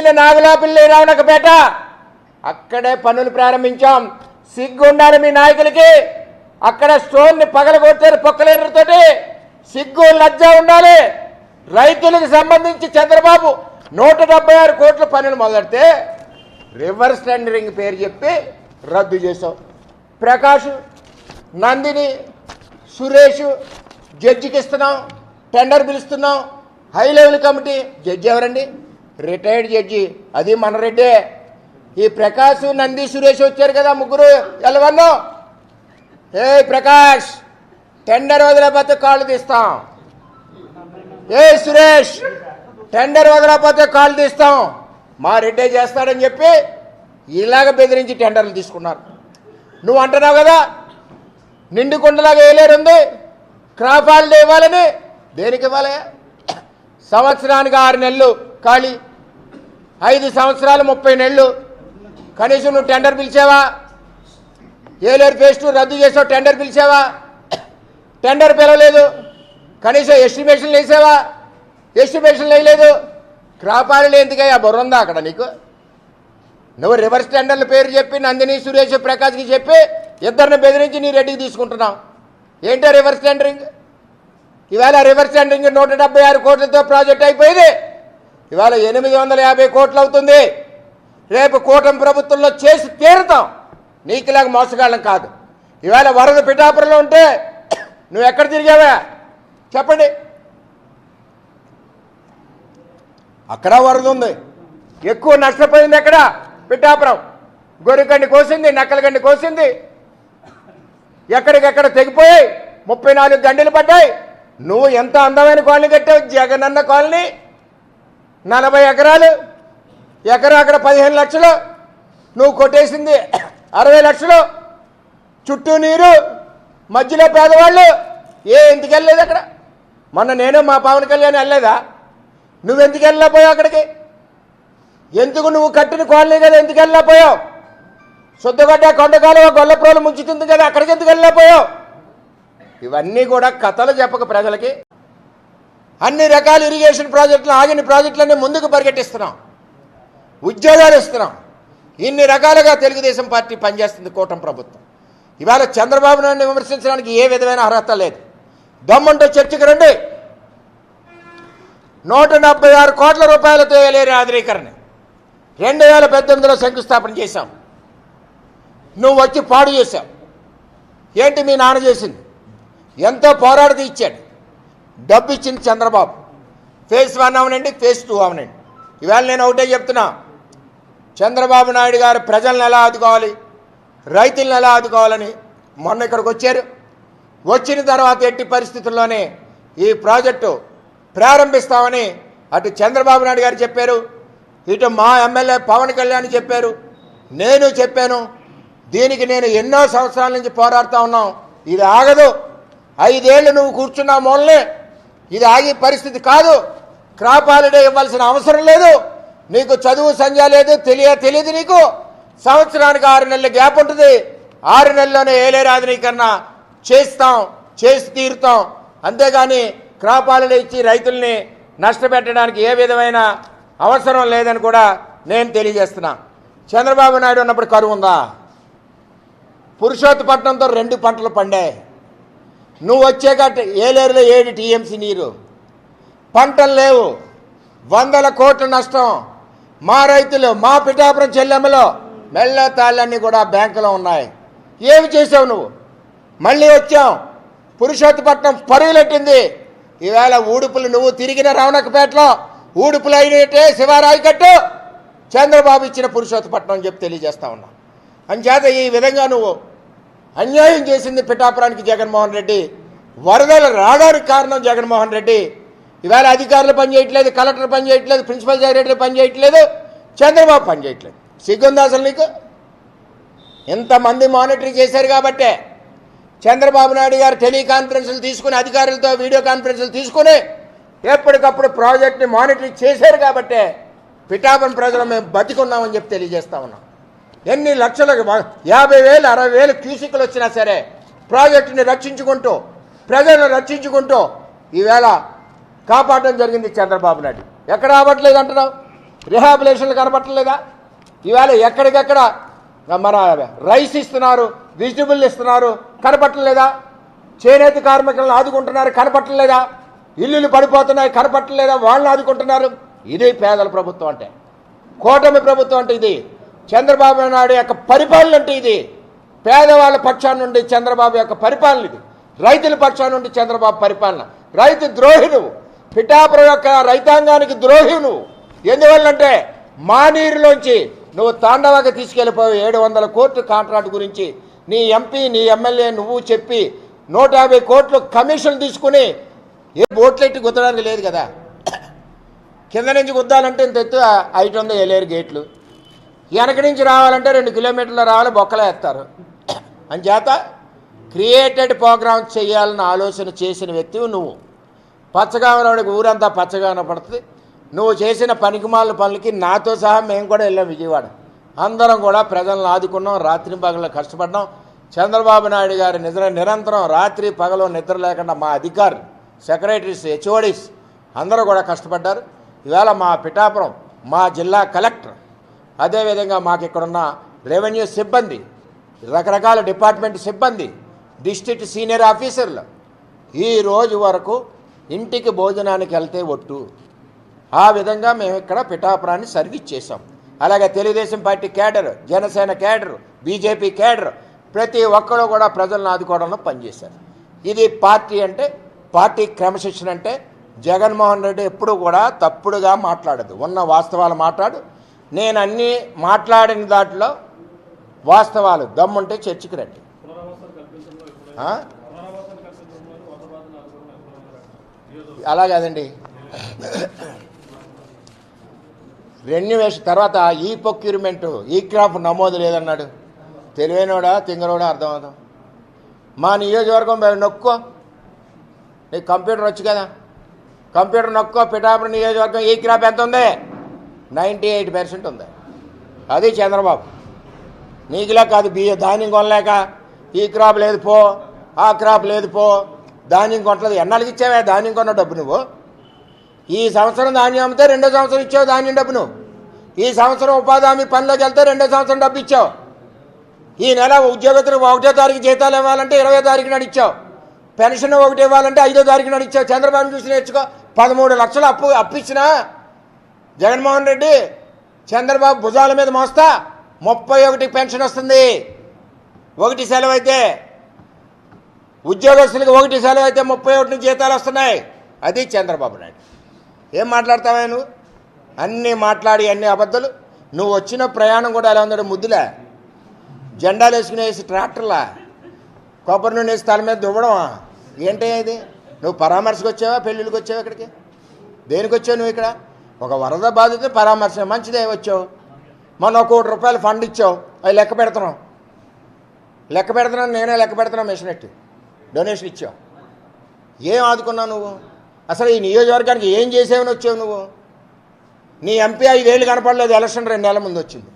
నాగులాపిల్లి రావణకపేట అక్కడే పనులు ప్రారంభించాం. సిగ్గుండాలి మీ నాయకులకి. అక్కడ స్టోన్ని పగలగొట్టారు పొక్కలేరుతోటి సిగ్గు లజ్జ ఉండాలి. రైతులకు సంబంధించి చంద్రబాబు నూట డెబ్బై ఆరు కోట్ల పనులు మొదలెడితే రివర్స్ టెండరింగ్ పేరు చెప్పి రద్దు చేసాం ప్రకాష్ నందిని సురేష్ జడ్జికి ఇస్తున్నాం. టెండర్ పిలుస్తున్నాం. హై లెవెల్ కమిటీ జడ్జి ఎవరండి? Retired judge. అది మన రెడ్డే. ఈ ప్రకాష్ నంది సురేష్ వచ్చారు కదా ముగ్గురు. ఎలవన్నో ఏ ప్రకాష్ టెండర్ వదిలేకపోతే కాళ్ళు తీస్తాం. ఏ సురేష్ టెండర్ వదలకపోతే కాళ్ళు తీస్తాం. మా రెడ్డే చేస్తాడని చెప్పి ఇలాగ బెదిరించి టెండర్లు తీసుకున్నారు. నువ్వు అంటున్నావు కదా నిండు కుండలాగా వేయలేరుంది క్రాప్ హాలిడే ఇవ్వాలని దేనికి ఇవ్వాలి సంవత్సరానికి ఆరు నెలలు ఖాళీ. ఐదు సంవత్సరాలు ముప్పై నెలలు. కనీసం నువ్వు టెండర్ పిలిచావా? ఏలేరు పేస్టు రద్దు చేసావు టెండర్ పిలిచావా? టెండర్ పిలవలేదు. కనీసం ఎస్టిమేషన్లు వేసావా? ఎస్టిమేషన్లు వేయలేదు. క్రాప్ హాలిడే ఎందుకయ్యా బుర్ర ఉందా అక్కడ నీకు? నువ్వు రివర్స్ టెండర్ల పేరు చెప్పి నందిని సురేష్ ప్రకాష్కి చెప్పి ఇద్దరిని బెదిరించి నీ రెడ్డికి తీసుకుంటున్నావు. ఏంటో రివర్స్ టెండరింగ్ ఇవాళ రివర్స్ టెండరింగ్ నూట డెబ్బై ఆరు కోట్లతో ప్రాజెక్ట్ అయిపోయింది. ఇవాళ ఎనిమిది వందల యాభై కోట్లు అవుతుంది. రేపు కూటమి ప్రభుత్వంలో చేసి తీరుతాం. నీకులాగా మోసగాళ్ళం కాదు. ఇవాళ వరద పిఠాపురంలో ఉంటే నువ్వు ఎక్కడ తిరిగావా? చెప్పండి. అక్కడ వరద ఉంది. ఎక్కువ నష్టపోయింది ఎక్కడ? పిఠాపురం. గొర్రెగండి కోసింది నక్కలగండి కోసింది. ఎక్కడికెక్కడ తెగిపోయాయి? ముప్పై నాలుగు గంటలు పడ్డాయి. నువ్వు ఎంత అందమైన కాలనీ కట్టావు? జగనన్న కాలనీ. నలభై ఎకరాలు. ఎకరా అక్కడ పదిహేను లక్షలు. నువ్వు కొట్టేసింది అరవై లక్షలు. చుట్టూ నీరు మధ్యలో పేదవాళ్ళు. ఏ ఎందుకు వెళ్ళలేదు అక్కడ? మొన్న నేను మా పవన్ కళ్యాణ్ వెళ్ళలేదా? నువ్వెందుకు వెళ్ళలేకపోయావు అక్కడికి? ఎందుకు నువ్వు కట్టిన కాలనీ కదా ఎందుకు వెళ్ళలేకపోయావు? శుద్ధగడ్డ కొండకాలువ గొల్లప్రోలు ముంచుతుంది కదా అక్కడికి ఎందుకు వెళ్ళలేకపోయావు? ఇవన్నీ కూడా కథలు చెప్పక ప్రజలకి. అన్ని రకాల ఇరిగేషన్ ప్రాజెక్టులు ఆగిన ప్రాజెక్టులన్నీ ముందుకు పరిగెట్టిస్తున్నాం. ఉద్యోగాలు ఇస్తున్నాం. ఇన్ని రకాలుగా తెలుగుదేశం పార్టీ పనిచేస్తుంది కూటమి ప్రభుత్వం. ఇవాళ చంద్రబాబు నాయుడిని విమర్శించడానికి ఏ విధమైన అర్హత లేదు. దమ్ముంటే చర్చకు రండి. నూట డెబ్బై ఆరు కోట్ల రూపాయలతో వేలేరు ఆధునీకరణ. రెండు వేల పద్దెనిమిదిలో శంకుస్థాపన చేశాం. నువ్వు వచ్చి పాడు చేశావు. ఏంటి మీ నాన్న చేసింది? ఎంతో పోరాడితే ఇచ్చాడు. డబ్బు ఇచ్చింది చంద్రబాబు. ఫేస్ వన్ అవనండి ఫేస్ టూ అవనండి. ఇవాళ నేను ఒకటే చెప్తున్నా. చంద్రబాబు నాయుడు గారు ప్రజలను ఎలా ఆదుకోవాలి? రైతులను ఎలా ఆదుకోవాలని మొన్న ఇక్కడికి వచ్చారు. వచ్చిన తర్వాత ఎట్టి పరిస్థితుల్లోనే ఈ ప్రాజెక్టు ప్రారంభిస్తామని అటు చంద్రబాబు నాయుడు గారు చెప్పారు. ఇటు మా ఎమ్మెల్యే పవన్ కళ్యాణ్ చెప్పారు. నేను చెప్పాను. దీనికి నేను ఎన్నో సంవత్సరాల నుంచి పోరాడుతూ ఉన్నాం. ఇది ఆగదు. ఐదేళ్ళు నువ్వు కూర్చున్నా మూలనే ఇది ఆగే పరిస్థితి కాదు. క్రాప్ హాలిడే ఇవ్వాల్సిన అవసరం లేదు. నీకు చదువు సంధ్య లేదు తెలియ తెలియదు నీకు. సంవత్సరానికి ఆరు నెలల గ్యాప్ ఉంటుంది. ఆరు నెలల్లోనే ఏలేరు నీకన్నా చేస్తాం చేసి తీరుతాం. అంతేగాని క్రాప్ హాలిడే ఇచ్చి రైతుల్ని నష్టపెట్టడానికి ఏ విధమైన అవసరం లేదని కూడా నేను తెలియజేస్తున్నా. చంద్రబాబు నాయుడు ఉన్నప్పుడు కరువు ఉందా? పురుషోత్తపట్నంతో రెండు పంటలు పండాయి. నువ్వు వచ్చాక ఏలేరులో ఏడు టీఎంసీ నీరు. పంటలు లేవు. వందల కోట్ల నష్టం. మా రైతులు మా పిఠాపురం చెల్లెమ్మలో మెల్ల తాళ్ళన్నీ కూడా బ్యాంకులో ఉన్నాయి. ఏమి చేసావు నువ్వు? మళ్ళీ వచ్చాం. పురుషోత్తపట్నం పరుగులెట్టింది. ఈవేళ ఊడుపులు నువ్వు తిరిగిన రవణకపేటలో ఊడుపులు అయినట్టే శివారాయి కట్టు. చంద్రబాబు ఇచ్చిన పురుషోత్తపట్నం అని చెప్పి తెలియజేస్తా ఉన్నా. అంచేత ఈ విధంగా నువ్వు అన్యాయం చేసింది పిఠాపురానికి జగన్మోహన్ రెడ్డి. వరదలు రావడానికి కారణం జగన్మోహన్ రెడ్డి. ఇవాళ అధికారులు పనిచేయట్లేదు కలెక్టర్ పనిచేయట్లేదు ప్రిన్సిపల్ సెక్రటరీ పనిచేయట్లేదు చంద్రబాబు పనిచేయట్లేదు సిగ్గుందా అసలు నీకు? ఇంతమంది మానిటరీ చేశారు కాబట్టే. చంద్రబాబు నాయుడు గారు టెలికాన్ఫరెన్స్లు తీసుకుని అధికారులతో వీడియో కాన్ఫరెన్స్లు తీసుకుని ఎప్పటికప్పుడు ప్రాజెక్ట్ని మానిటరింగ్ చేశారు కాబట్టే. పిఠాపురం ప్రజలు మేము బతికున్నామని చెప్పి తెలియజేస్తా ఉన్నాం. ఎన్ని లక్షలకు యాభై వేలు అరవై వేలు క్యూసిక్లు వచ్చినా సరే ప్రాజెక్టుని రక్షించుకుంటూ ప్రజలను రక్షించుకుంటూ ఈవేళ కాపాడడం జరిగింది చంద్రబాబు నాయుడు. ఎక్కడ రావట్లేదు అంటున్నావు? రిహాబిలేషన్లు కనపట్టలేదా ఈవేళ ఎక్కడికెక్కడ మన రైస్ ఇస్తున్నారు వెజిటబుల్ ఇస్తున్నారు కనపట్టలేదా చేనేత కార్మికులను ఆదుకుంటున్నారు కనపట్టలేదా ఇల్లులు పడిపోతున్నాయి కనపట్టలేదా వాళ్ళని ఆదుకుంటున్నారు. ఇది పేదల ప్రభుత్వం అంటే. కూటమి ప్రభుత్వం అంటే ఇది. చంద్రబాబు నాయుడు యొక్క పరిపాలన అంటే ఇది. పేదవాళ్ళ పక్షాన నుండి చంద్రబాబు యొక్క పరిపాలన ఇది. రైతుల పక్షాన నుండి చంద్రబాబు పరిపాలన. రైతు ద్రోహి నువ్వు. పిఠాపురం యొక్క రైతాంగానికి ద్రోహి నువ్వు. ఎందువల్లంటే మా నీరులోంచి నువ్వు తాండవాకి తీసుకెళ్ళిపోయి ఏడు వందల కోట్లు కాంట్రాక్ట్ గురించి నీ ఎంపీ నీ ఎమ్మెల్యే నువ్వు చెప్పి నూట యాభై కోట్లు కమిషన్ తీసుకుని ఏ బోట్లెట్టి గుద్దడానికి లేదు కదా. కింద నుంచి గుద్దాలంటే ఇంత ఎత్తు ఐదు ఉంది ఏలేరు గేట్లు. వెనక నుంచి రావాలంటే రెండు కిలోమీటర్లు రావాలి బొక్కలు వేస్తారు. అంచేత క్రియేటెడ్ ప్రోగ్రామ్స్ చేయాలని ఆలోచన చేసిన వ్యక్తివి నువ్వు. పచ్చగా ఉన్నవాడికి ఊరంతా పచ్చగా పడుతుంది నువ్వు చేసిన పనికిమాల పనులకి నాతో సహా మేము కూడా వెళ్ళాం విజయవాడ. అందరం కూడా ప్రజలను ఆదుకున్నాం రాత్రి పగలు కష్టపడ్డాం. చంద్రబాబు నాయుడు గారి నిద్ర నిరంతరం రాత్రి పగలు నిద్ర లేకుండా మా అధికారులు సెక్రటరీస్ హెచ్ఓడీస్ అందరూ కూడా కష్టపడ్డారు. ఇవాళ మా పిఠాపురం మా జిల్లా కలెక్టర్ అదేవిధంగా మాకు ఇక్కడున్న రెవెన్యూ సిబ్బంది రకరకాల డిపార్ట్మెంట్ సిబ్బంది డిస్ట్రిక్ట్ సీనియర్ ఆఫీసర్లు ఈ రోజు వరకు ఇంటికి భోజనానికి వెళ్తే ఒట్టు. ఆ విధంగా మేము ఇక్కడ పిఠాపురాన్ని సర్వీస్ చేసాం అలాగే Telugu Desam party cadre Janasena cadre BJP cadre ప్రతి ఒక్కరు కూడా ప్రజలను ఆదుకోవడంలో పనిచేశారు. ఇది పార్టీ అంటే పార్టీ క్రమశిక్షణ అంటే జగన్మోహన్ రెడ్డి ఎప్పుడు కూడా తప్పుడుగా మాట్లాడదు. ఉన్న వాస్తవాలు మాట్లాడు నేను అన్నీ మాట్లాడిన దాంట్లో వాస్తవాలు దమ్ముంటే చర్చికి రండి. అలా కాదండి రెన్యువేషన్ తర్వాత ఈ ప్రొక్యూర్మెంట్ ఈ క్రాప్ నమోదు లేదన్నాడు. తెలివైనోడా తింగరోడా అర్థమవుతాం? మా నియోజకవర్గం నొక్కో. నీకు కంప్యూటర్ వచ్చు కదా. కంప్యూటర్ నొక్కో పిఠాపురం నియోజకవర్గం ఈ క్రాప్ ఎంత ఉంది నైంటీ ఎయిట్ పర్సెంట్ ఉంది. అది చంద్రబాబు. నీకులా కాదు బియ్య ధాన్యం కొనలేక ఈ క్రాప్ లేదు పో. ఆ క్రాప్ లేదు పో. ధాన్యం కొనట్లేదు. ఎన్నాళ్ళకి ఇచ్చావే ధాన్యం కొన్న డబ్బు నువ్వు? ఈ సంవత్సరం ధాన్యం అమ్మితే రెండో సంవత్సరం ఇచ్చావు ధాన్యం డబ్బు నువ్వు ఈ సంవత్సరం ఉపాధి హామీ పనిలోకి వెళ్తే రెండో సంవత్సరం డబ్బు ఇచ్చావు. ఈ నెల ఉద్యోగస్తులకు ఒకటో తారీఖు జీతాలు ఇవ్వాలంటే ఇరవై తారీఖు నాడు ఇచ్చావు. పెన్షన్ ఒకటి ఇవ్వాలంటే ఐదో తారీఖు నాడు ఇచ్చావు. చంద్రబాబు చూసి నేర్చుకో. పదమూడు లక్షలు అప్పు అప్పు ఇచ్చినా జగన్మోహన్ రెడ్డి చంద్రబాబు భుజాల మీద మోస్తా ముప్పై ఒకటి పెన్షన్ వస్తుంది. ఒకటి సెలవు అయితే ఉద్యోగస్తులకు ఒకటి సెలవు అయితే ముప్పై ఒకటి జీతాలు వస్తున్నాయి. అది చంద్రబాబు నాయుడు. ఏం మాట్లాడతావా నువ్వు? అన్నీ మాట్లాడి అన్ని అబద్ధాలు. నువ్వు వచ్చిన ప్రయాణం కూడా ఎలా ఉందో ముద్దులే. జెండాలు వేసుకునేసి ట్రాక్టర్లా. కొబ్బరి నుండి వేసి తల మీద దువ్వడమా? ఏంటి ఇది? నువ్వు పరామర్శకు వచ్చావా? పెళ్ళిళ్ళకి వచ్చావా ఇక్కడికి? దేనికి వచ్చావు నువ్వు ఇక్కడ? ఒక వరద బాధిత పరామర్శ మంచిదే వచ్చావు. మొన్న కోటి రూపాయలు ఫండ్ ఇచ్చావు. అవి లెక్క పెడుతున్నాం. లెక్క పెడుతున్నాను నేనే లెక్క పెడుతున్నాను మిషన్ ఎట్టి డొనేషన్ ఇచ్చావు. ఏం ఆదుకున్నావు నువ్వు? అసలు ఈ నియోజకవర్గానికి ఏం చేసావని వచ్చావు నువ్వు? నీ ఎంపీ ఐదేళ్ళు కనపడలేదు ఎలక్షన్ రెండు నెలల ముందు వచ్చింది.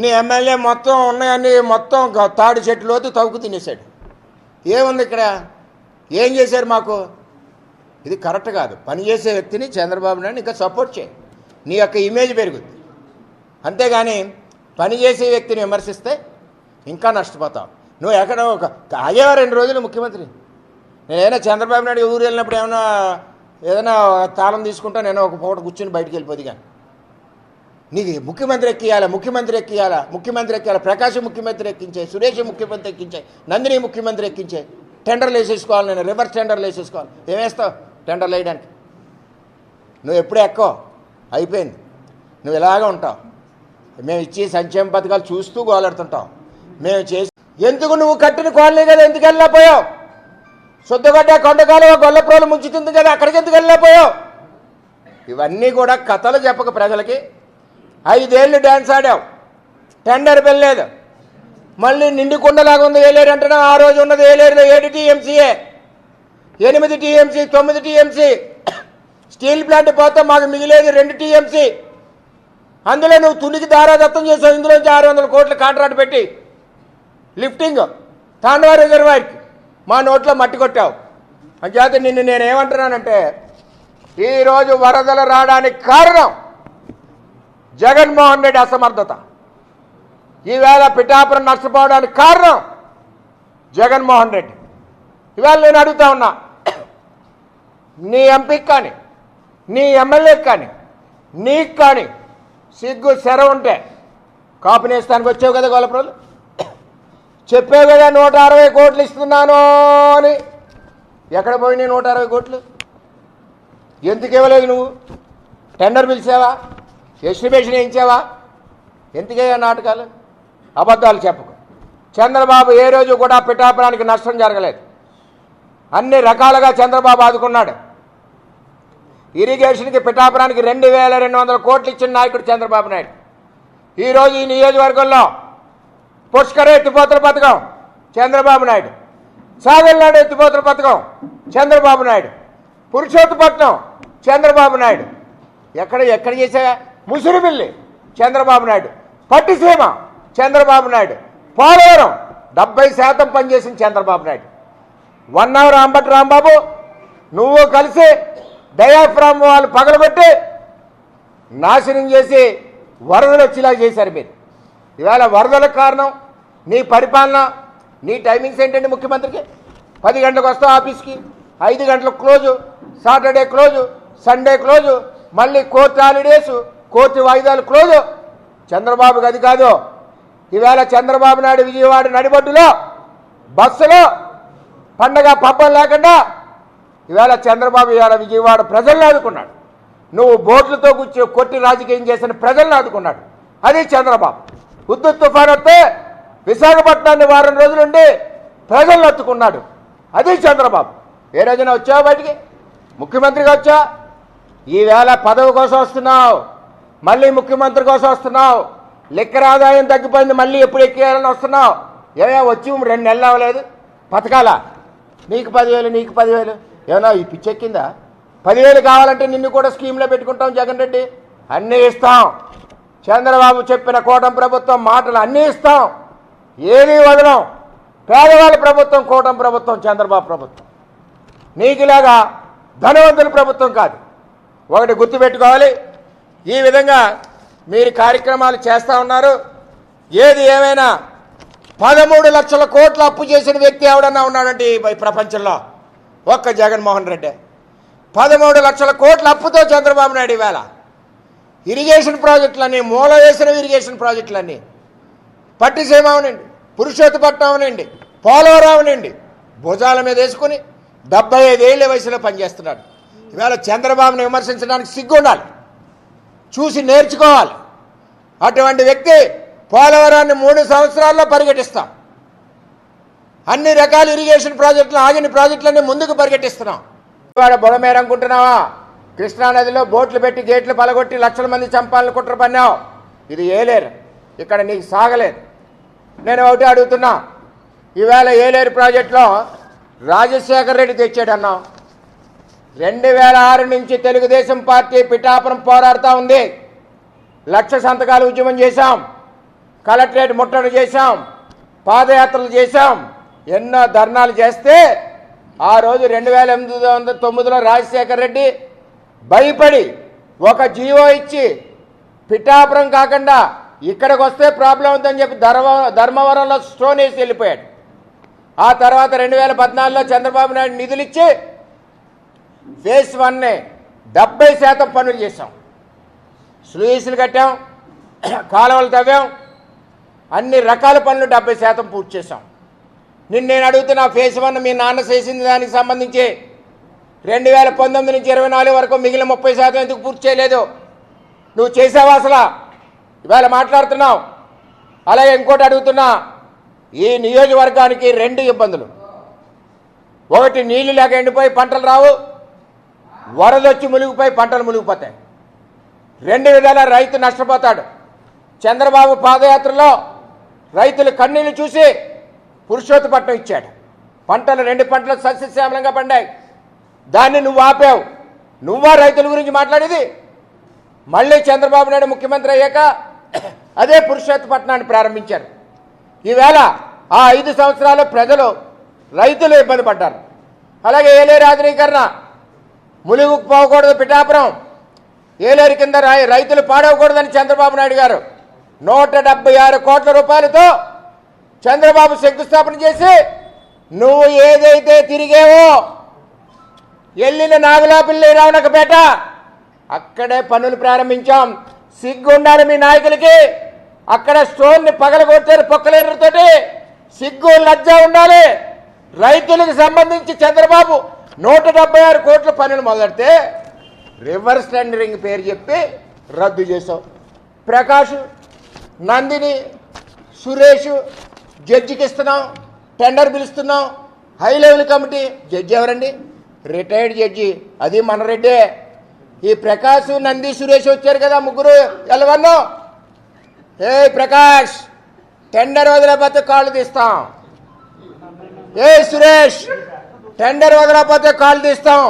నీ ఎమ్మెల్యే మొత్తం ఉన్నాయని మొత్తం తాడు తాడి చెట్టులోతు తవ్వుకు తినేశాడు. ఏముంది ఇక్కడ? ఏం చేశారు మాకు? ఇది కరెక్ట్ కాదు. పనిచేసే వ్యక్తిని చంద్రబాబు నాయుడు ఇంకా సపోర్ట్ చేయి. నీ యొక్క ఇమేజ్ పెరుగుద్ది. అంతేగాని పనిచేసే వ్యక్తిని విమర్శిస్తే ఇంకా నష్టపోతావు. నువ్వు ఎక్కడ ఒక అయ్యేవా రెండు రోజులు ముఖ్యమంత్రి. నేనైనా చంద్రబాబు నాయుడు ఊరు వెళ్ళినప్పుడు ఏమైనా ఏదైనా తాళం తీసుకుంటా నేను ఒక పూట కూర్చొని బయటికి వెళ్ళిపోదు కానీ నీకు ముఖ్యమంత్రి ఎక్కియాలా ముఖ్యమంత్రి ఎక్కియాలా ముఖ్యమంత్రి ఎక్కియాలా ప్రకాశం ముఖ్యమంత్రి ఎక్కించే సురేష్ ముఖ్యమంత్రి ఎక్కించే నందిని ముఖ్యమంత్రి ఎక్కించే టెండర్లు వేసేసుకోవాలి నేను రివర్స్ టెండర్లు వేసేసుకోవాలి. ఏమేస్తావు టెండర్లు వేయడానికి నువ్వు ఎప్పుడూ ఎక్కో? అయిపోయింది. నువ్వు ఇలాగే ఉంటావు. మేము ఇచ్చి సంక్షేమ పథకాలు చూస్తూ గోలాడుతుంటాం. మేము చేసి ఎందుకు నువ్వు కట్టిన కాలనీ కదా ఎందుకు వెళ్ళలేకపోయావు? సొద్దుగడ్డ కొండకాలువ గొల్లప్రోలు ముంచుతుంది కదా అక్కడికి ఎందుకు వెళ్ళలేకపోయావు? ఇవన్నీ కూడా కథలు చెప్పక ప్రజలకి. ఐదేళ్ళు డ్యాన్స్ ఆడావు. టెండర్ వెళ్ళలేదు మళ్ళీ నిండి కుండలాగా ఉంది ఏలేరు అంటున్నావు. ఆ రోజు ఉన్నది ఏలేరులో ఏడిటి ఎంసీఏ ఎనిమిది టీఎంసీ తొమ్మిది టీఎంసీ. స్టీల్ ప్లాంట్ పోతే మాకు మిగిలేది రెండు టీఎంసీ. అందులో నువ్వు తునికి దారాదత్తం చేసావు. ఇందులోంచి ఆరు వందల కోట్ల కాంట్రాక్ట్ పెట్టి లిఫ్టింగ్ తాండవ రిజర్వాయర్కి మా నోట్లో మట్టి కొట్టావు. అంచేత నిన్ను నేనేమంటున్నానంటే ఈరోజు వరదలు రావడానికి కారణం జగన్మోహన్ రెడ్డి అసమర్థత. ఈవేళ పిఠాపురం నష్టపోవడానికి కారణం జగన్మోహన్ రెడ్డి. ఇవాళ నేను అడుగుతా ఉన్నా నీ ఎంపీకి కానీ నీ ఎమ్మెల్యేకి కానీ నీకు కానీ సిగ్గు సెర ఉంటే కాపునేస్తానికి వచ్చావు కదా గొల్లప్రోలు చెప్పావు కదా నూట అరవై కోట్లు ఇస్తున్నాను అని. ఎక్కడ పోయినాయి నూట అరవై కోట్లు? ఎందుకు ఇవ్వలేదు నువ్వు? టెండర్ పిలిచావా? ఎస్టిమేషన్ వేయించావా? ఎందుకయ్యా నాటకాలు? అబద్ధాలు చెప్పకు. చంద్రబాబు ఏ రోజు కూడా పిఠాపురానికి నష్టం జరగలేదు. అన్ని రకాలుగా చంద్రబాబు ఆదుకున్నాడు. ఇరిగేషన్కి పిఠాపురానికి రెండు వేల రెండు వందల కోట్లు ఇచ్చిన నాయకుడు చంద్రబాబు నాయుడు. ఈరోజు ఈ నియోజకవర్గంలో పుష్కర ఎత్తిపోతల పథకం చంద్రబాబు నాయుడు. సాగర్నాడు ఎత్తిపోతల పథకం చంద్రబాబు నాయుడు. పురుషోత్తపట్నం చంద్రబాబు నాయుడు. ఎక్కడ ఎక్కడ చేసా ముసురుమిల్లి చంద్రబాబు నాయుడు. పట్టిసీమ చంద్రబాబు నాయుడు. పోలవరం డెబ్బై శాతం పనిచేసిన చంద్రబాబు నాయుడు. వన్ అవర్ అంబటి రాంబాబు నువ్వు కలిసి డయాఫ్రామ్ వాళ్ళు పగలగొట్టి నాశనం చేసి వరదలు వచ్చేలా చేశారు మీరు. ఇవాళ వరదలకు కారణం నీ పరిపాలన నీ టైమింగ్స్ ఏంటండి ముఖ్యమంత్రికి? పది గంటలకు వస్తావు ఆఫీస్కి ఐదు గంటలకు close Saturday close Sunday close మళ్ళీ కోర్టు హాలిడేస్ కోర్టు వాయిదాలు క్లోజు. చంద్రబాబుకి అది కాదు. ఈవేళ చంద్రబాబు నాయుడు విజయవాడ నడిబొడ్డులో బస్సులో పండగ పబ్బం లేకుండా ఇవాళ చంద్రబాబు ఇవాళ విజయవాడ ప్రజల్ని ఆదుకున్నాడు. నువ్వు బోట్లతో కూర్చో కొట్టి రాజకీయం చేసిన ప్రజల్ని ఆదుకున్నాడు. అది చంద్రబాబు. ఉద్దు తుఫాన్ వస్తే విశాఖపట్నాన్ని వారం రోజులుండి ప్రజల్ని అత్తుకున్నాడు అది చంద్రబాబు. ఏ రోజున వచ్చావు బయటికి? ముఖ్యమంత్రిగా వచ్చా? ఈవేళ పదవి కోసం వస్తున్నావు. మళ్ళీ ముఖ్యమంత్రి కోసం వస్తున్నావు. లిక్కర్ ఆదాయం తగ్గిపోయింది మళ్ళీ ఎప్పుడు ఎక్కేయాలని వస్తున్నావు? ఏమే వచ్చి రెండు నెలలు అవ్వలేదు? పథకాల నీకు పదివేలు నీకు పదివేలు. ఏమన్నా ఈ పిచ్చెక్కిందా? పదివేలు కావాలంటే నిన్ను కూడా స్కీమ్లో పెట్టుకుంటాం జగన్ రెడ్డి. అన్నీ ఇస్తాం. చంద్రబాబు చెప్పిన కూటమి ప్రభుత్వం మాటలు అన్నీ ఇస్తాం. ఏది వదలం. పేదవాళ్ళ ప్రభుత్వం కూటమి ప్రభుత్వం చంద్రబాబు ప్రభుత్వం. నీకులాగా ధనవంతుల ప్రభుత్వం కాదు. ఒకటి గుర్తుపెట్టుకోవాలి. ఈ విధంగా మీరు కార్యక్రమాలు చేస్తూ ఉన్నారు. ఏది ఏమైనా పదమూడు లక్షల కోట్లు అప్పు చేసిన వ్యక్తి ఎవడన్నా ఉన్నాడండి ఈ ప్రపంచంలో? ఒక్క జగన్మోహన్ రెడ్డి. పదమూడు లక్షల కోట్ల అప్పుతో చంద్రబాబు నాయుడు ఇవాళ. ఇరిగేషన్ ప్రాజెక్టులన్నీ మూల వేసిన ఇరిగేషన్ ప్రాజెక్టులన్నీ. పట్టిసీమ అవనండి పురుషోత్తపట్నం అవనండి పోలవరం అవనండి భుజాల మీద వేసుకుని డెబ్బై ఐదేళ్ళ వయసులో పనిచేస్తున్నాడు. ఇవాళ చంద్రబాబును విమర్శించడానికి సిగ్గు ఉండాలి చూసి నేర్చుకోవాలి. అటువంటి వ్యక్తి పోలవరాన్ని మూడు సంవత్సరాల్లో పరిగెట్టిస్తాం. అన్ని రకాల ఇరిగేషన్ ప్రాజెక్టులు ఆగిన ప్రాజెక్టులన్నీ ముందుకు పరిగెట్టిస్తున్నాం. ఇవాళ బుడమేర అనుకుంటున్నావా? కృష్ణానదిలో బోట్లు పెట్టి గేట్లు పలగొట్టి లక్షల మంది చంపాలని కుట్ర పన్నావు. ఇది ఏలేరు. ఇక్కడ నీకు సాగలేదు. నేను ఒకటి అడుగుతున్నా. ఈవేళ ఏలేరు ప్రాజెక్టులో రాజశేఖర్ రెడ్డి తెచ్చాడన్నావు రెండు వేల ఆరు నుంచి తెలుగుదేశం పార్టీ పిఠాపురం పోరాడుతూ ఉంది. లక్ష సంతకాలు ఉద్యమం చేశాం. కలెక్టరేట్ ముట్టడి చేశాం. పాదయాత్రలు చేశాం. ఎన్నో ధర్నాలు చేస్తే ఆ రోజు రెండు వేల ఎనిమిది వందల తొమ్మిదిలో రాజశేఖర్ రెడ్డి భయపడి ఒక జీవో ఇచ్చి పిఠాపురం కాకుండా ఇక్కడికి వస్తే ప్రాబ్లం ఉందని చెప్పి ధర్మ ధర్మవరంలో స్టోన్ వేసి వెళ్ళిపోయాడు. ఆ తర్వాత రెండు వేల పద్నాలుగులో చంద్రబాబు నాయుడు నిధులు ఇచ్చి ఫేస్ వన్నే డెబ్బై శాతం పనులు చేసాం స్లూయిస్లు కట్టాం కాలువలు తవ్వాం అన్ని రకాల పనులు డెబ్బై శాతం పూర్తి చేసాం నిన్న నేను అడుగుతున్నా ఫేస్ వన్ మీ నాన్న చేసింది దానికి సంబంధించి రెండు వేల పంతొమ్మిది నుంచి ఇరవై నాలుగు వరకు మిగిలిన ముప్పై శాతం ఎందుకు పూర్తి చేయలేదు? నువ్వు చేసావా అసలు? ఇవాళ మాట్లాడుతున్నావు. అలాగే ఇంకోటి అడుగుతున్నా ఈ నియోజకవర్గానికి రెండు ఇబ్బందులు. ఒకటి నీళ్ళు లేక ఎండిపోయి పంటలు రావు వరదొచ్చి మునిగిపోయి పంటలు మునిగిపోతాయి. రెండు విధాల రైతు నష్టపోతాడు. చంద్రబాబు పాదయాత్రలో రైతులు కన్నీళ్ళు చూసి పురుషోత్తపట్నం ఇచ్చాడు. పంటలు రెండు పంటలు సస్యశ్యామలంగా పండాయి. దాన్ని నువ్వు ఆపావు. నువ్వా రైతుల గురించి మాట్లాడేది? మళ్ళీ చంద్రబాబు నాయుడు ముఖ్యమంత్రి అయ్యాక అదే పురుషోత్తపట్నాన్ని ప్రారంభించారు. ఈవేళ ఆ ఐదు సంవత్సరాలు ప్రజలు రైతులు ఇబ్బంది పడ్డారు. అలాగే ఏలేరు ఆధునీకరణ ములుగుకు పోకూడదు పిఠాపురం ఏలేరు కింద రైతులు పాడవకూడదని చంద్రబాబు నాయుడు గారు నూట ఆరు కోట్ల రూపాయలతో చంద్రబాబు శంకుస్థాపన చేసి నువ్వు ఏదైతే తిరిగేవో వెళ్ళిన నాగులాపిల్లి రావణకపేట అక్కడే పనులు ప్రారంభించాం. సిగ్గుండాలి మీ నాయకులకి. అక్కడ స్టోన్ని పగలగొట్టారు పొక్కలేరుతోటి సిగ్గు లజ్జ ఉండాలి. రైతులకు సంబంధించి చంద్రబాబు నూట డెబ్బై ఆరు కోట్ల పనులు మొదలెడితే రివర్స్ టెండరింగ్ పేరు చెప్పి రద్దు చేశాం. ప్రకాష్ నందిని సురేష్ జడ్జికి ఇస్తున్నాం టెండర్ పిలుస్తున్నాం హై లెవెల్ కమిటీ జడ్జి ఎవరండి? రిటైర్డ్ జడ్జి అది మన రెడ్డే. ఈ ప్రకాష్ నంది సురేష్ వచ్చారు కదా ముగ్గురు. ఎలవన్నో ఏ ప్రకాష్ టెండర్ వదిలేకపోతే కాళ్ళు తీస్తాం. ఏ సురేష్ టెండర్ వదలకపోతే కాళ్ళు తీస్తాం.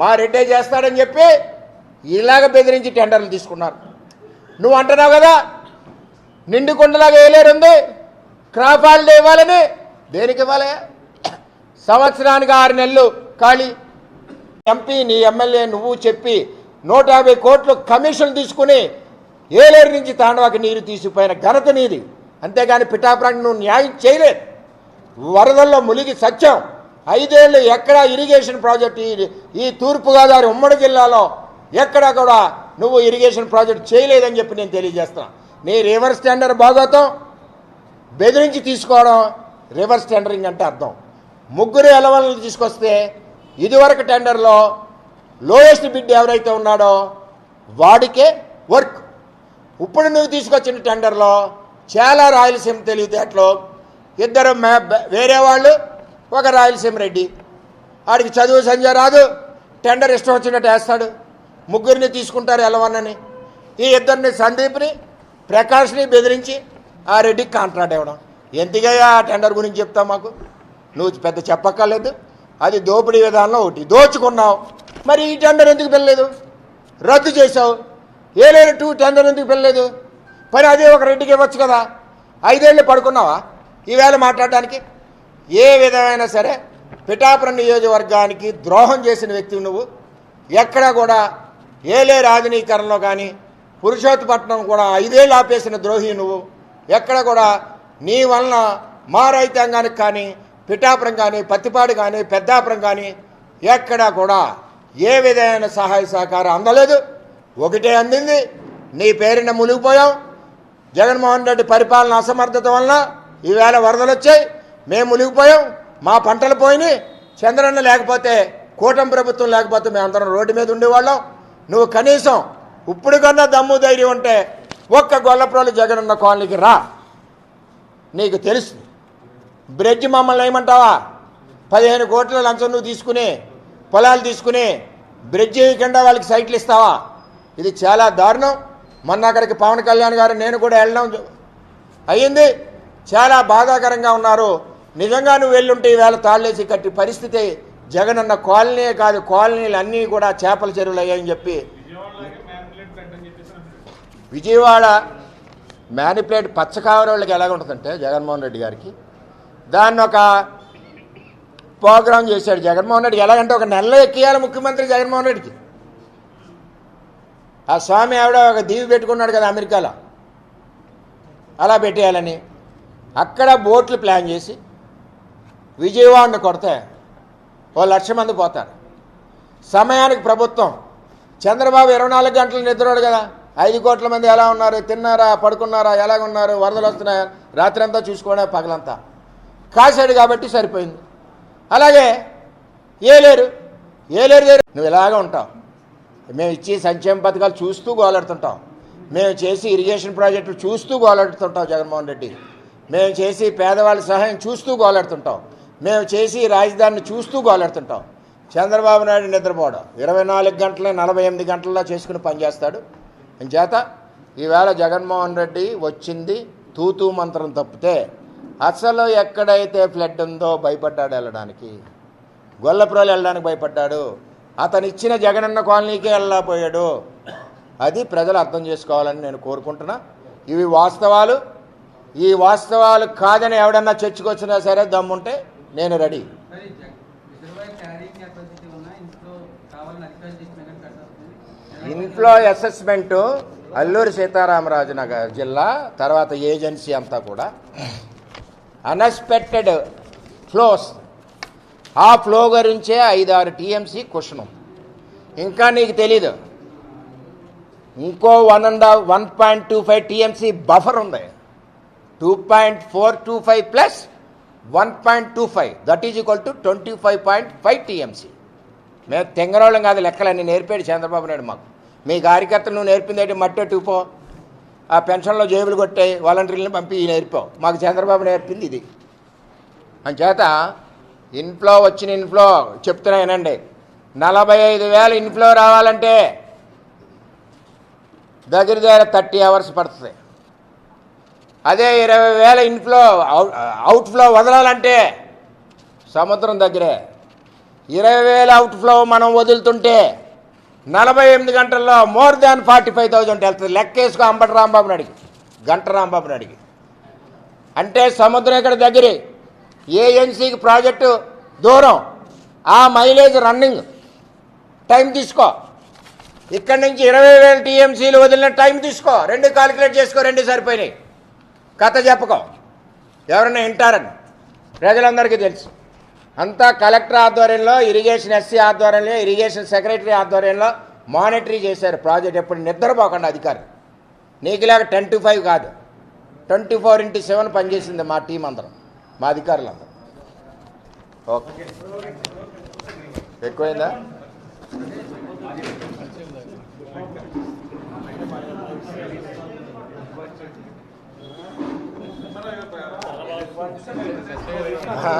మా రెడ్డే చేస్తాడని చెప్పి ఇలాగ బెదిరించి టెండర్లు తీసుకున్నారు. నువ్వు అంటున్నావు కదా నిండు కుండలాగా వేయలేరు ఉంది క్రాప్ హాలిడే ఇవ్వాలని దేనికి ఇవ్వాలి సంవత్సరానికి ఆరు నెలలు ఖాళీ. ఎంపీ నీ ఎమ్మెల్యే నువ్వు చెప్పి నూట యాభై కోట్లు కమిషన్ తీసుకుని ఏలేరు నుంచి తాండవాకి నీరు తీసిపోయిన ఘనత నీది. అంతేగాని పిఠాపురానికి నువ్వు న్యాయం చేయలేదు. వరదల్లో మునిగి సత్యం. ఐదేళ్ళు ఎక్కడా ఇరిగేషన్ ప్రాజెక్ట్ ఈ ఈ తూర్పుగోదావరి ఉమ్మడి జిల్లాలో ఎక్కడ కూడా నువ్వు ఇరిగేషన్ ప్రాజెక్ట్ చేయలేదని చెప్పి నేను తెలియజేస్తాను నీ రివర్స్ టెండర్ భాగోతం బెదిరించి తీసుకోవడం రివర్స్ టెండరింగ్ అంటే అర్థం. ముగ్గురు ఎలవలను తీసుకొస్తే ఇదివరకు టెండర్లో లోయెస్ట్ బిడ్ ఎవరైతే ఉన్నాడో వాడికే వర్క్. ఇప్పుడు నువ్వు తీసుకొచ్చిన టెండర్లో చాలా రాయలసీమ తెలివితేటలో ఇద్దరు వేరే వాళ్ళు ఒక రాయలసీమ రెడ్డి. ఆడికి చదువు సంజయ్ రాదు టెండర్ ఇష్టం వచ్చినట్టు వేస్తాడు. ముగ్గురిని తీసుకుంటారు ఎలవన్నని. ఈ ఇద్దరిని సందీప్ని ప్రకాష్ని బెదిరించి ఆ రెడ్డికి కాంట్రాక్ట్ ఇవ్వడం ఎంతగా ఆ టెండర్ గురించి చెప్తావు మాకు? నువ్వు పెద్ద చెప్పక్కర్లేదు. అది దోపిడీ విధానంలో ఒకటి. దోచుకున్నావు. మరి ఈ టెండర్ ఎందుకు పెళ్ళలేదు రద్దు చేసావు ఏలేని టూ టెండర్ ఎందుకు పెళ్ళలేదు పని అదే ఒక రెడ్డికి ఇవ్వచ్చు కదా. ఐదేళ్ళు పడుకున్నావా? ఈవేళ మాట్లాడడానికి? ఏ విధమైన సరే పిఠాపురం నియోజకవర్గానికి ద్రోహం చేసిన వ్యక్తివి నువ్వు. ఎక్కడా కూడా ఏలే రాజనీకరణలో కానీ పురుషోత్తపట్నం కూడా ఐదేళ్ళు ఆపేసిన ద్రోహి నువ్వు. ఎక్కడ కూడా నీ వలన మా రైతాంగానికి కానీ పిఠాపురం కానీ పత్తిపాడు కానీ పెద్దాపురం కానీ ఎక్కడా కూడా ఏ విధమైన సహాయ సహకారం అందలేదు. ఒకటే అందింది నీ పేరిన మునిగిపోయాం. జగన్మోహన్ రెడ్డి పరిపాలన అసమర్థత వలన ఈవేళ వరదలు వచ్చాయి మేము మునిగిపోయాం. మా పంటలు పోయినాయి చంద్రన్న లేకపోతే కూటమి ప్రభుత్వం లేకపోతే మేమందరం రోడ్డు మీద ఉండేవాళ్ళం. నువ్వు కనీసం ఇప్పుడు కన్నా దమ్ము ధైర్యం ఉంటే ఒక్క గొల్లప్రోలు జగనన్న కాలనీకి రా. నీకు తెలుసు. బ్రిడ్జ్ మమ్మల్ని ఏమంటావా? పదిహేను కోట్ల లంచం నువ్వు తీసుకుని పొలాలు తీసుకుని బ్రిడ్జ్ వేయకుండా వాళ్ళకి సైట్లు ఇస్తావా? ఇది చాలా దారుణం. మొన్న అక్కడికి పవన్ కళ్యాణ్ గారు నేను కూడా వెళ్ళడం అయ్యింది. చాలా బాధాకరంగా ఉన్నారు. నిజంగా నువ్వు వెళ్ళుంటే ఈవేళ తాళ్ళేసి కట్టి పరిస్థితి జగనన్న కాలనీయే కాదు. కాలనీలు అన్నీ కూడా చేపల చెరువులు అయ్యాయని చెప్పి విజయవాడ మ్యానిపులేట్ పచ్చ కావరోళ్ళకి ఎలాగ ఉంటుందంటే జగన్మోహన్ రెడ్డి గారికి. దాన్ని ఒక ప్రోగ్రాం చేశాడు జగన్మోహన్ రెడ్డి ఎలాగంటే ఒక నెలలో ఎక్కియాలి ముఖ్యమంత్రి జగన్మోహన్ రెడ్డికి. ఆ స్వామి ఆవిడ ఒక దీవి పెట్టుకున్నాడు కదా అమెరికాలో. అలా పెట్టేయాలని. అక్కడ బోట్లు ప్లాన్ చేసి విజయవాడను కొడితే ఓ లక్ష మంది పోతారు. సమయానికి ప్రభుత్వం చంద్రబాబు ఇరవై నాలుగు గంటలు నిద్రోడు కదా. ఐదు కోట్ల మంది ఎలా ఉన్నారు? తిన్నారా? పడుకున్నారా? ఎలాగ ఉన్నారు? వరదలు వస్తున్నాయా? రాత్రి అంతా చూసుకోవడా పగలంతా. కాశాడు కాబట్టి సరిపోయింది. అలాగే ఏలేరు ఏలేరు దగ్గర నువ్వు ఇలాగ ఉంటావు. మేము ఇచ్చే సంక్షేమ పథకాలు చూస్తూ గోలాడుతుంటాం. మేము చేసి ఇరిగేషన్ ప్రాజెక్టులు చూస్తూ గోలాడుతుంటాం జగన్మోహన్ రెడ్డి. మేము చేసి పేదవాళ్ళ సహాయం చూస్తూ గోలాడుతుంటాం. మేము చేసి రాజధానిని చూస్తూ గోలాడుతుంటాం. చంద్రబాబు నాయుడు నిద్రపోవడం. ఇరవై నాలుగు గంటలే నలభై ఎనిమిది గంటల్లో చేసుకుని పనిచేస్తాడు. చేత ఈవేళ జగన్మోహన్ రెడ్డి వచ్చింది తూతూ మంత్రం తప్పితే అసలు ఎక్కడైతే ఫ్లడ్ ఉందో భయపడ్డాడు వెళ్ళడానికి? గొల్లపురాలు వెళ్ళడానికి భయపడ్డాడు. అతను ఇచ్చిన జగనన్న కాలనీకే వెళ్ళకపోయాడు అది ప్రజలు అర్థం చేసుకోవాలని నేను కోరుకుంటున్నా. ఇవి వాస్తవాలు. ఈ వాస్తవాలు కాదని ఎవడన్నా చర్చకొచ్చినా సరే దమ్ముంటే నేను రెడీ. ఇంట్లో assessment inflow assessment Alluri Sitaramaraju Nagar జిల్లా తర్వాత ఏజెన్సీ అంతా కూడా. అన్ఎక్స్పెక్టెడ్ ఫ్లోస్ ఆ ఫ్లో గురించే ఐదు ఆరు టీఎంసీ క్వశ్చన్ ఇంకా నీకు తెలీదు. ఇంకో one and one point two five TMC buffer ఉంది. Two point four two five plus one point two five that is equal to twenty five point five TMC మేము తెంగరోళ్ళం కాదు లెక్కలన్నీ నేర్పాడు చంద్రబాబు నాయుడు మాకు. మీ కార్యకర్తలు నువ్వు నేర్పింది ఏంటి మట్టి పో ఆ పెన్షన్లో జేబులు కొట్టాయి వాలంటీర్లను పంపి నేర్పావు. మాకు చంద్రబాబు నేర్పింది ఇది. అంచేత ఇన్ఫ్లో వచ్చిన ఇన్ఫ్లో చెప్తున్నాయనండి నలభై ఐదు వేల ఇన్ఫ్లో రావాలంటే దగ్గర దగ్గర థర్టీ అవర్స్ పడుతుంది. అదే ఇరవై వేల ఇన్ఫ్లో అవుట్ అవుట్ఫ్లో వదలాలంటే సముద్రం దగ్గరే. ఇరవై వేల అవుట్ఫ్లో మనం వదులుతుంటే నలభై ఎనిమిది గంటల్లో more than forty five thousand వెళ్తుంది. లెక్కేసుకో అంబటి రాంబాబుని అడిగి గంట రాంబాబుని అడిగి. అంటే సముద్రం ఇక్కడ దగ్గరే? ఏఎన్సీకి ప్రాజెక్టు దూరం. ఆ మైలేజ్ రన్నింగ్. టైం తీసుకో. ఇక్కడి నుంచి ఇరవై వేల టీఎంసీలు వదిలిన టైం తీసుకో. రెండు కాలిక్యులేట్ చేసుకో రెండు సరిపోయినాయి. కథ చెప్పుకో. ఎవరైనా వింటారని. ప్రజలందరికీ తెలుసు. అంతా కలెక్టర్ ఆధ్వర్యంలో ఇరిగేషన్ ఎస్సీ ఆధ్వర్యంలో ఇరిగేషన్ సెక్రటరీ ఆధ్వర్యంలో మానిటరీ చేశారు ప్రాజెక్ట్. ఎప్పుడు నిద్రపోకుండా అధికారి నీకులాగా టెన్ టు ఫైవ్ కాదు. ట్వంటీ ఫోర్ ఇంటూ సెవెన్ పనిచేసింది మా టీం అందరం మా అధికారులందరూ ఓకే. ఎక్కువైందా? ఆ?